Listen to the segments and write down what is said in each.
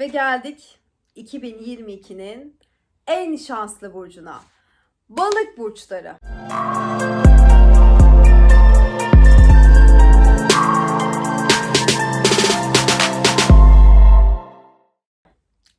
Ve geldik 2022'nin en şanslı burcuna. Balık burçları.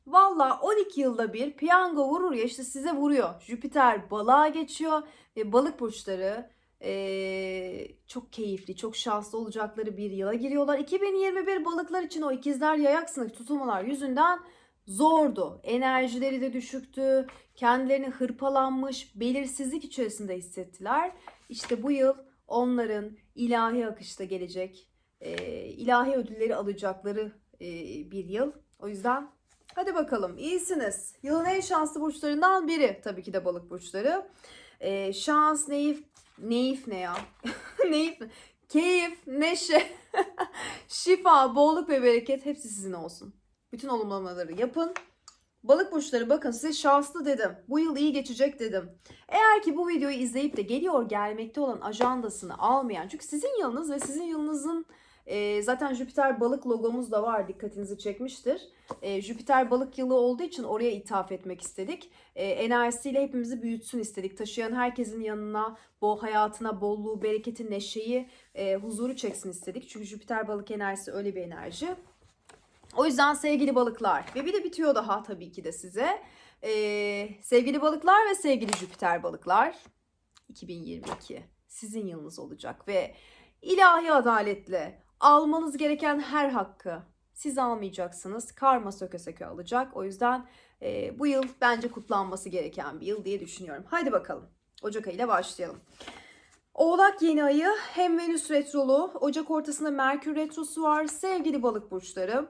Valla 12 yılda bir piyango vurur ya işte size vuruyor. Jüpiter balığa geçiyor ve balık burçları eee, çok keyifli, çok şanslı olacakları bir yıla giriyorlar. 2021 balıklar için o ikizler yayak sınıf tutulmalar yüzünden zordu. Enerjileri de düşüktü. Kendilerini hırpalanmış, belirsizlik içerisinde hissettiler. İşte bu yıl onların ilahi akışta gelecek, eee, ilahi ödülleri alacakları eee, bir yıl. O yüzden Hadi bakalım iyisiniz. Yılın en şanslı burçlarından biri tabii ki de balık burçları. Ee, şans, neyif, neyif ne ya? neyif mi? Keyif, neşe, şifa, bolluk ve bereket hepsi sizin olsun. Bütün olumlamaları yapın. Balık burçları bakın size şanslı dedim. Bu yıl iyi geçecek dedim. Eğer ki bu videoyu izleyip de geliyor gelmekte olan ajandasını almayan çünkü sizin yılınız ve sizin yılınızın e, zaten Jüpiter balık logomuz da var dikkatinizi çekmiştir. E, Jüpiter balık yılı olduğu için oraya ithaf etmek istedik. E, enerjisiyle hepimizi büyütsün istedik. Taşıyan herkesin yanına bu hayatına bolluğu, bereketi, neşeyi, e, huzuru çeksin istedik. Çünkü Jüpiter balık enerjisi öyle bir enerji. O yüzden sevgili balıklar ve bir de bitiyor daha tabii ki de size. E, sevgili balıklar ve sevgili Jüpiter balıklar 2022 sizin yılınız olacak ve ilahi adaletle almanız gereken her hakkı siz almayacaksınız. Karma söke söke alacak. O yüzden e, bu yıl bence kutlanması gereken bir yıl diye düşünüyorum. Haydi bakalım. Ocak ayıyla başlayalım. Oğlak yeni ayı hem Venüs retrolu, Ocak ortasında Merkür retrosu var. Sevgili balık burçları,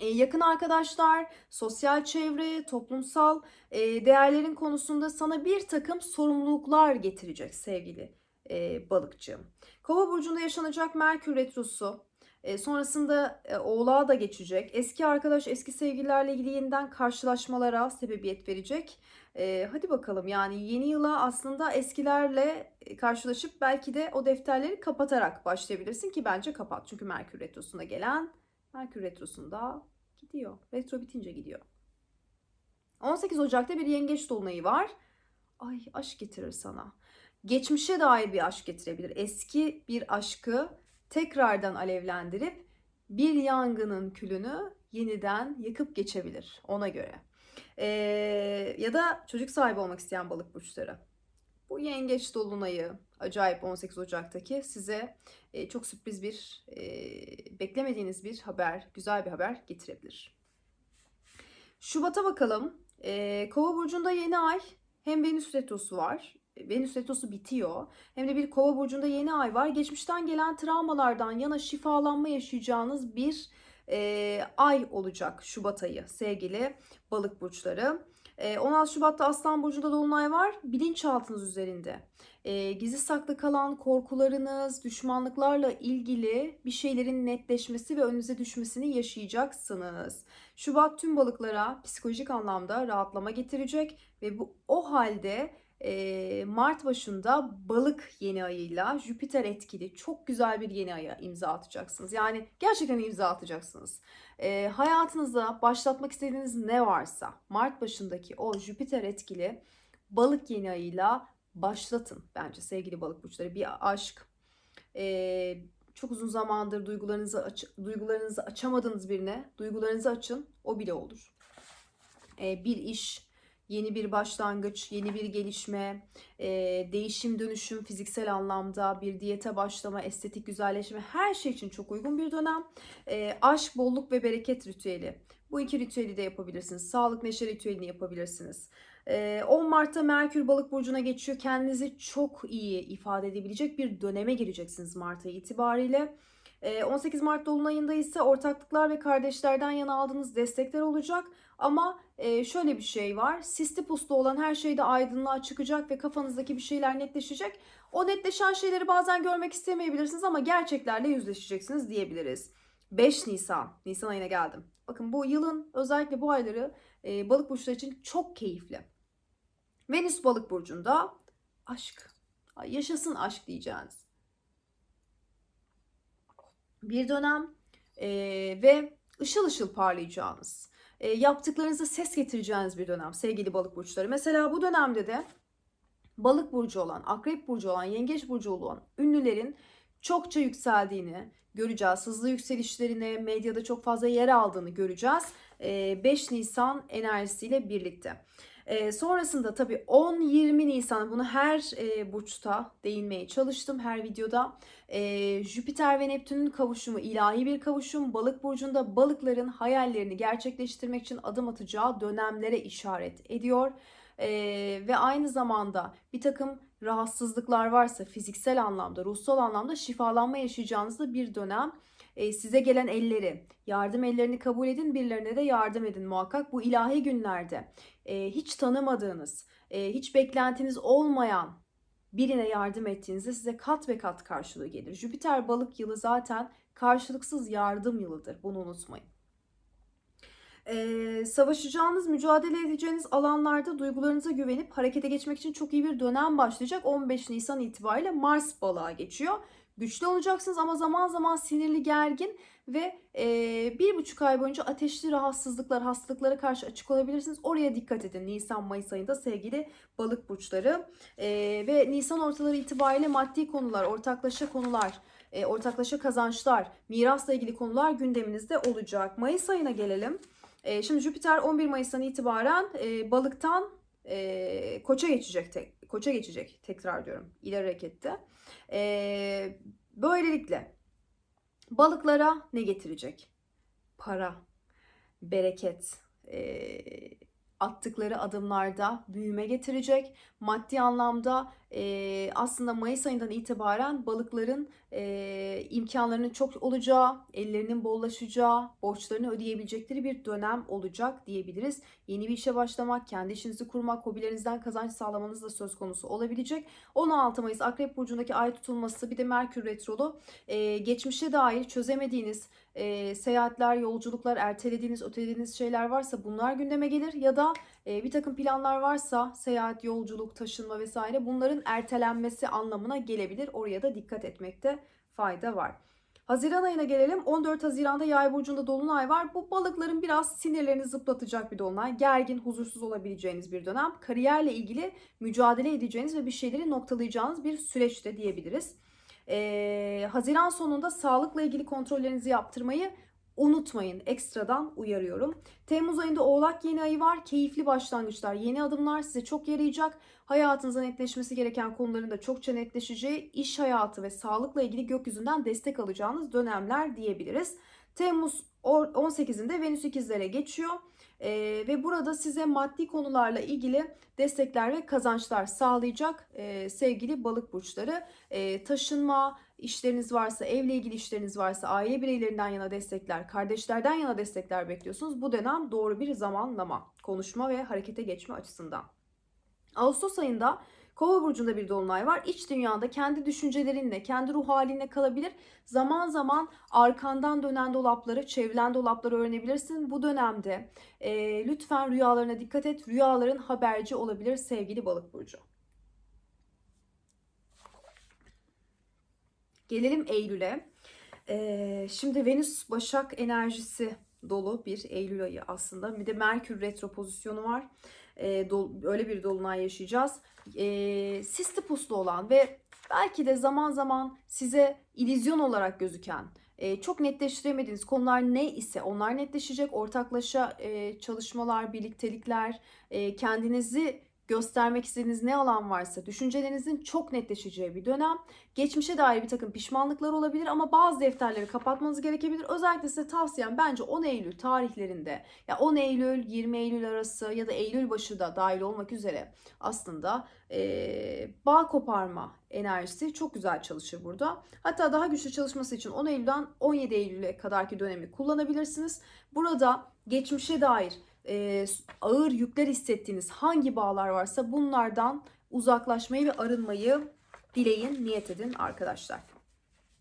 yakın arkadaşlar, sosyal çevre, toplumsal değerlerin konusunda sana bir takım sorumluluklar getirecek sevgili e, balıkçığım. Kova burcunda yaşanacak Merkür retrosu e, sonrasında e, Oğlağa da geçecek. Eski arkadaş, eski sevgililerle ilgili yeniden karşılaşmalara sebebiyet verecek. E, hadi bakalım yani yeni yıla aslında eskilerle e, karşılaşıp belki de o defterleri kapatarak başlayabilirsin ki bence kapat. Çünkü Merkür retrosunda gelen Merkür retrosunda gidiyor. Retro bitince gidiyor. 18 Ocak'ta bir yengeç dolunayı var. Ay aşk getirir sana. Geçmişe dair bir aşk getirebilir. Eski bir aşkı tekrardan alevlendirip bir yangının külünü yeniden yakıp geçebilir ona göre. Ee, ya da çocuk sahibi olmak isteyen balık burçları. Bu yengeç dolunayı acayip 18 Ocak'taki size e, çok sürpriz bir e, beklemediğiniz bir haber, güzel bir haber getirebilir. Şubat'a bakalım. E, Kova burcunda yeni ay hem Venüs retrosu var Venüs retrosu bitiyor. Hem de bir kova burcunda yeni ay var. Geçmişten gelen travmalardan yana şifalanma yaşayacağınız bir e, ay olacak Şubat ayı sevgili balık burçları. E, 16 Şubat'ta Aslan Burcu'nda Dolunay var. Bilinçaltınız üzerinde. E, gizli saklı kalan korkularınız, düşmanlıklarla ilgili bir şeylerin netleşmesi ve önünüze düşmesini yaşayacaksınız. Şubat tüm balıklara psikolojik anlamda rahatlama getirecek ve bu o halde Mart başında balık yeni ayıyla Jüpiter etkili çok güzel bir yeni aya imza atacaksınız. Yani gerçekten imza atacaksınız. E, hayatınızda başlatmak istediğiniz ne varsa Mart başındaki o Jüpiter etkili balık yeni ayıyla başlatın bence sevgili balık burçları. Bir aşk, e, çok uzun zamandır duygularınızı aç, duygularınızı açamadığınız birine duygularınızı açın o bile olur. E, bir iş, yeni bir başlangıç, yeni bir gelişme, e, değişim dönüşüm fiziksel anlamda bir diyete başlama, estetik güzelleşme her şey için çok uygun bir dönem. E, aşk, bolluk ve bereket ritüeli. Bu iki ritüeli de yapabilirsiniz. Sağlık neşe ritüelini yapabilirsiniz. 10 Mart'ta Merkür Balık burcuna geçiyor. Kendinizi çok iyi ifade edebilecek bir döneme gireceksiniz Mart ayı itibariyle. 18 Mart Dolunay'ında ise ortaklıklar ve kardeşlerden yana aldığınız destekler olacak. Ama şöyle bir şey var. Sisti puslu olan her şey de aydınlığa çıkacak ve kafanızdaki bir şeyler netleşecek. O netleşen şeyleri bazen görmek istemeyebilirsiniz ama gerçeklerle yüzleşeceksiniz diyebiliriz. 5 Nisan, Nisan ayına geldim. Bakın bu yılın özellikle bu ayları balık burçları için çok keyifli. Venüs balık burcunda aşk. Yaşasın aşk diyeceğiniz bir dönem e, ve ışıl ışıl parlayacağınız, e, yaptıklarınıza ses getireceğiniz bir dönem sevgili balık burçları. Mesela bu dönemde de balık burcu olan, akrep burcu olan, yengeç burcu olan ünlülerin çokça yükseldiğini göreceğiz. Hızlı yükselişlerini, medyada çok fazla yer aldığını göreceğiz. E, 5 Nisan enerjisiyle birlikte. E, sonrasında tabii 10-20 Nisan bunu her e, burçta değinmeye çalıştım her videoda. E, Jüpiter ve Neptün'ün kavuşumu ilahi bir kavuşum. Balık burcunda balıkların hayallerini gerçekleştirmek için adım atacağı dönemlere işaret ediyor. E, ve aynı zamanda bir takım rahatsızlıklar varsa fiziksel anlamda, ruhsal anlamda şifalanma yaşayacağınız da bir dönem. E, size gelen elleri, yardım ellerini kabul edin, birilerine de yardım edin muhakkak. Bu ilahi günlerde e, hiç tanımadığınız, e, hiç beklentiniz olmayan birine yardım ettiğinizde size kat ve kat karşılığı gelir. Jüpiter balık yılı zaten karşılıksız yardım yılıdır. Bunu unutmayın. Ee, savaşacağınız, mücadele edeceğiniz alanlarda duygularınıza güvenip harekete geçmek için çok iyi bir dönem başlayacak. 15 Nisan itibariyle Mars balığa geçiyor. Güçlü olacaksınız ama zaman zaman sinirli, gergin ve e, bir buçuk ay boyunca ateşli rahatsızlıklar, hastalıklara karşı açık olabilirsiniz. Oraya dikkat edin Nisan-Mayıs ayında sevgili balık burçları. E, ve Nisan ortaları itibariyle maddi konular, ortaklaşa konular, e, ortaklaşa kazançlar, mirasla ilgili konular gündeminizde olacak. Mayıs ayına gelelim. E, şimdi Jüpiter 11 Mayıs'tan itibaren e, balıktan e, koça geçecek. Tek, koça geçecek tekrar diyorum ileri harekette. E, böylelikle balıklara ne getirecek? Para, bereket, e, attıkları adımlarda büyüme getirecek. Maddi anlamda e, aslında Mayıs ayından itibaren balıkların e, imkanlarının çok olacağı, ellerinin bollaşacağı, borçlarını ödeyebilecekleri bir dönem olacak diyebiliriz. Yeni bir işe başlamak, kendi işinizi kurmak, hobilerinizden kazanç sağlamanız da söz konusu olabilecek. 16 Mayıs Akrep Burcu'ndaki ay tutulması bir de Merkür Retrolu e, geçmişe dair çözemediğiniz e, seyahatler, yolculuklar, ertelediğiniz, ötelediğiniz şeyler varsa bunlar gündeme gelir ya da e, bir takım planlar varsa seyahat, yolculuk, taşınma vesaire bunların ertelenmesi anlamına gelebilir. Oraya da dikkat etmekte fayda var. Haziran ayına gelelim. 14 Haziran'da Yay burcunda dolunay var. Bu balıkların biraz sinirlerini zıplatacak bir dolunay. Gergin, huzursuz olabileceğiniz bir dönem. Kariyerle ilgili mücadele edeceğiniz ve bir şeyleri noktalayacağınız bir süreçte diyebiliriz. Ee, Haziran sonunda sağlıkla ilgili kontrollerinizi yaptırmayı unutmayın. Ekstradan uyarıyorum. Temmuz ayında Oğlak yeni ayı var. Keyifli başlangıçlar, yeni adımlar size çok yarayacak. Hayatınıza netleşmesi gereken konuların da çokça netleşeceği, iş hayatı ve sağlıkla ilgili gökyüzünden destek alacağınız dönemler diyebiliriz. Temmuz 18'inde Venüs ikizlere geçiyor. Ee, ve burada size maddi konularla ilgili destekler ve kazançlar sağlayacak ee, sevgili balık burçları. Ee, taşınma, işleriniz varsa, evle ilgili işleriniz varsa, aile bireylerinden yana destekler, kardeşlerden yana destekler bekliyorsunuz. Bu dönem doğru bir zamanlama, konuşma ve harekete geçme açısından. Ağustos ayında Kova burcunda bir dolunay var. İç dünyada kendi düşüncelerinle, kendi ruh halinle kalabilir. Zaman zaman arkandan dönen dolapları, çevrilen dolapları öğrenebilirsin. Bu dönemde e, lütfen rüyalarına dikkat et. Rüyaların haberci olabilir sevgili balık burcu. Gelelim Eylül'e. Ee, şimdi Venüs Başak enerjisi dolu bir Eylül ayı aslında. Bir de Merkür retro pozisyonu var. Ee, öyle bir dolunay yaşayacağız. Ee, sisti puslu olan ve belki de zaman zaman size ilizyon olarak gözüken, e, çok netleştiremediğiniz konular ne ise onlar netleşecek. Ortaklaşa e, çalışmalar, birliktelikler, e, kendinizi göstermek istediğiniz ne alan varsa düşüncelerinizin çok netleşeceği bir dönem. Geçmişe dair bir takım pişmanlıklar olabilir ama bazı defterleri kapatmanız gerekebilir. Özellikle size tavsiyem bence 10 Eylül tarihlerinde ya 10 Eylül 20 Eylül arası ya da Eylül başı da dahil olmak üzere aslında e, bağ koparma enerjisi çok güzel çalışır burada. Hatta daha güçlü çalışması için 10 Eylül'den 17 Eylül'e kadarki dönemi kullanabilirsiniz. Burada geçmişe dair e, ağır yükler hissettiğiniz hangi bağlar varsa bunlardan uzaklaşmayı ve arınmayı dileyin, niyet edin arkadaşlar.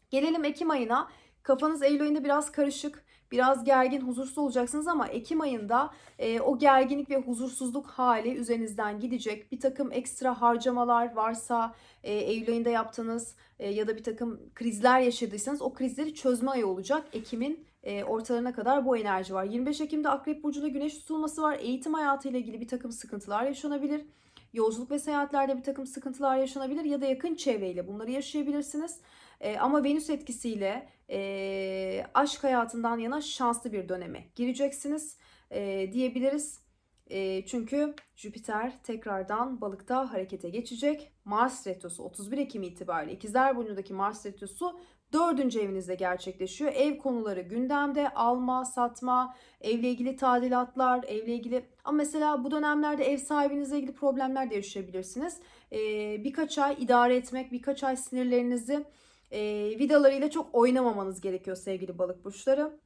Gelelim Ekim ayına. Kafanız Eylül ayında biraz karışık, biraz gergin, huzursuz olacaksınız ama Ekim ayında e, o gerginlik ve huzursuzluk hali üzerinizden gidecek. Bir takım ekstra harcamalar varsa e, Eylül ayında yaptığınız e, ya da bir takım krizler yaşadıysanız o krizleri çözme ayı olacak Ekim'in e, ortalarına kadar bu enerji var. 25 Ekim'de Akrep Burcu'nda güneş tutulması var. Eğitim hayatıyla ilgili bir takım sıkıntılar yaşanabilir. Yolculuk ve seyahatlerde bir takım sıkıntılar yaşanabilir ya da yakın çevreyle bunları yaşayabilirsiniz. E, ama Venüs etkisiyle e, aşk hayatından yana şanslı bir döneme gireceksiniz e, diyebiliriz. E, çünkü Jüpiter tekrardan balıkta harekete geçecek. Mars retrosu 31 Ekim itibariyle İkizler Burcu'ndaki Mars retrosu dördüncü evinizde gerçekleşiyor. Ev konuları gündemde alma, satma, evle ilgili tadilatlar, evle ilgili ama mesela bu dönemlerde ev sahibinizle ilgili problemler de yaşayabilirsiniz. Ee, birkaç ay idare etmek, birkaç ay sinirlerinizi e, vidalarıyla çok oynamamanız gerekiyor sevgili balık burçları.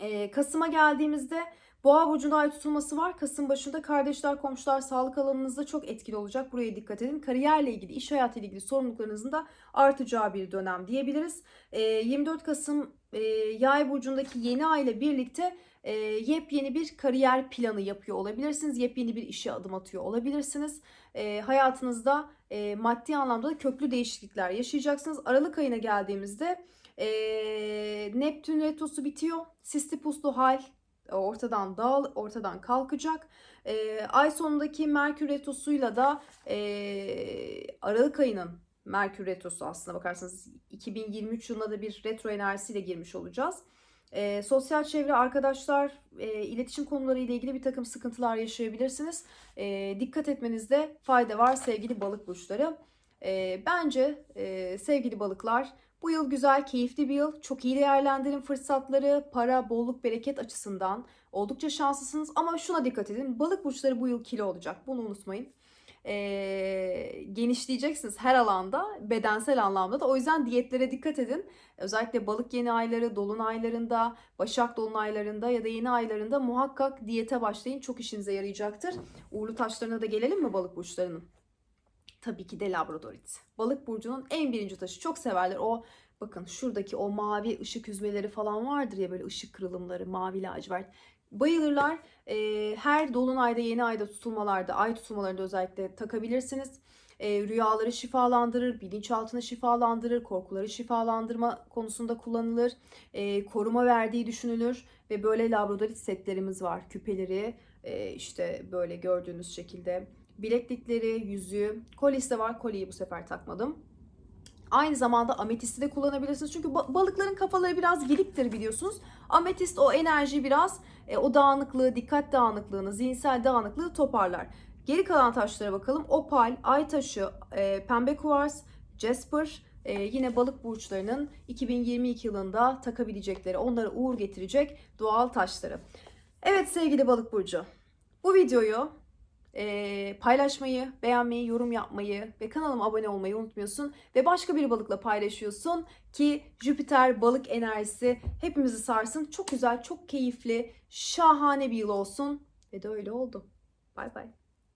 Ee, Kasım'a geldiğimizde Boğa burcunda ay tutulması var. Kasım başında kardeşler, komşular, sağlık alanınızda çok etkili olacak. Buraya dikkat edin. Kariyerle ilgili, iş hayatıyla ilgili sorumluluklarınızın da artacağı bir dönem diyebiliriz. Ee, 24 Kasım e, Yay burcundaki yeni ay ile birlikte e, yepyeni bir kariyer planı yapıyor olabilirsiniz. Yepyeni bir işe adım atıyor olabilirsiniz. E, hayatınızda e, maddi anlamda da köklü değişiklikler yaşayacaksınız. Aralık ayına geldiğimizde e, Neptün retrosu bitiyor. Sisti puslu hal ortadan dağıl ortadan kalkacak. E, ay sonundaki Merkür retrosuyla da e, Aralık ayının Merkür retrosu aslına bakarsanız 2023 yılına da bir retro enerjisiyle girmiş olacağız. E, sosyal çevre, arkadaşlar, e, iletişim konuları ile ilgili bir takım sıkıntılar yaşayabilirsiniz. E, dikkat etmenizde fayda var sevgili balık burçları. E, bence e, sevgili balıklar bu yıl güzel, keyifli bir yıl. Çok iyi değerlendirin fırsatları, para, bolluk, bereket açısından. Oldukça şanslısınız ama şuna dikkat edin. Balık burçları bu yıl kilo olacak. Bunu unutmayın. Ee, genişleyeceksiniz her alanda, bedensel anlamda da. O yüzden diyetlere dikkat edin. Özellikle balık yeni ayları, dolunaylarında, başak dolunaylarında ya da yeni aylarında muhakkak diyete başlayın. Çok işinize yarayacaktır. Uğurlu taşlarına da gelelim mi balık burçlarının? Tabii ki de labradorit. Balık burcunun en birinci taşı. Çok severler. O bakın şuradaki o mavi ışık yüzmeleri falan vardır ya böyle ışık kırılımları, mavi lacivert. Bayılırlar. Ee, her dolunayda, yeni ayda tutulmalarda, ay tutulmalarında özellikle takabilirsiniz. Ee, rüyaları şifalandırır, bilinçaltını şifalandırır, korkuları şifalandırma konusunda kullanılır. Ee, koruma verdiği düşünülür ve böyle labradorit setlerimiz var. Küpeleri e, işte böyle gördüğünüz şekilde bileklikleri, yüzüğü, kolyesi de var. Kolyeyi bu sefer takmadım. Aynı zamanda ametisti de kullanabilirsiniz. Çünkü balıkların kafaları biraz giliktir biliyorsunuz. Ametist o enerji biraz, e, o dağınıklığı, dikkat dağınıklığını, zihinsel dağınıklığı toparlar. Geri kalan taşlara bakalım. Opal, ay taşı, e, pembe kuvars, jasper, e, yine balık burçlarının 2022 yılında takabilecekleri, onlara uğur getirecek doğal taşları. Evet sevgili balık burcu. Bu videoyu e, paylaşmayı, beğenmeyi, yorum yapmayı ve kanalıma abone olmayı unutmuyorsun. Ve başka bir balıkla paylaşıyorsun ki Jüpiter balık enerjisi hepimizi sarsın. Çok güzel, çok keyifli, şahane bir yıl olsun. Ve de öyle oldu. Bay bay.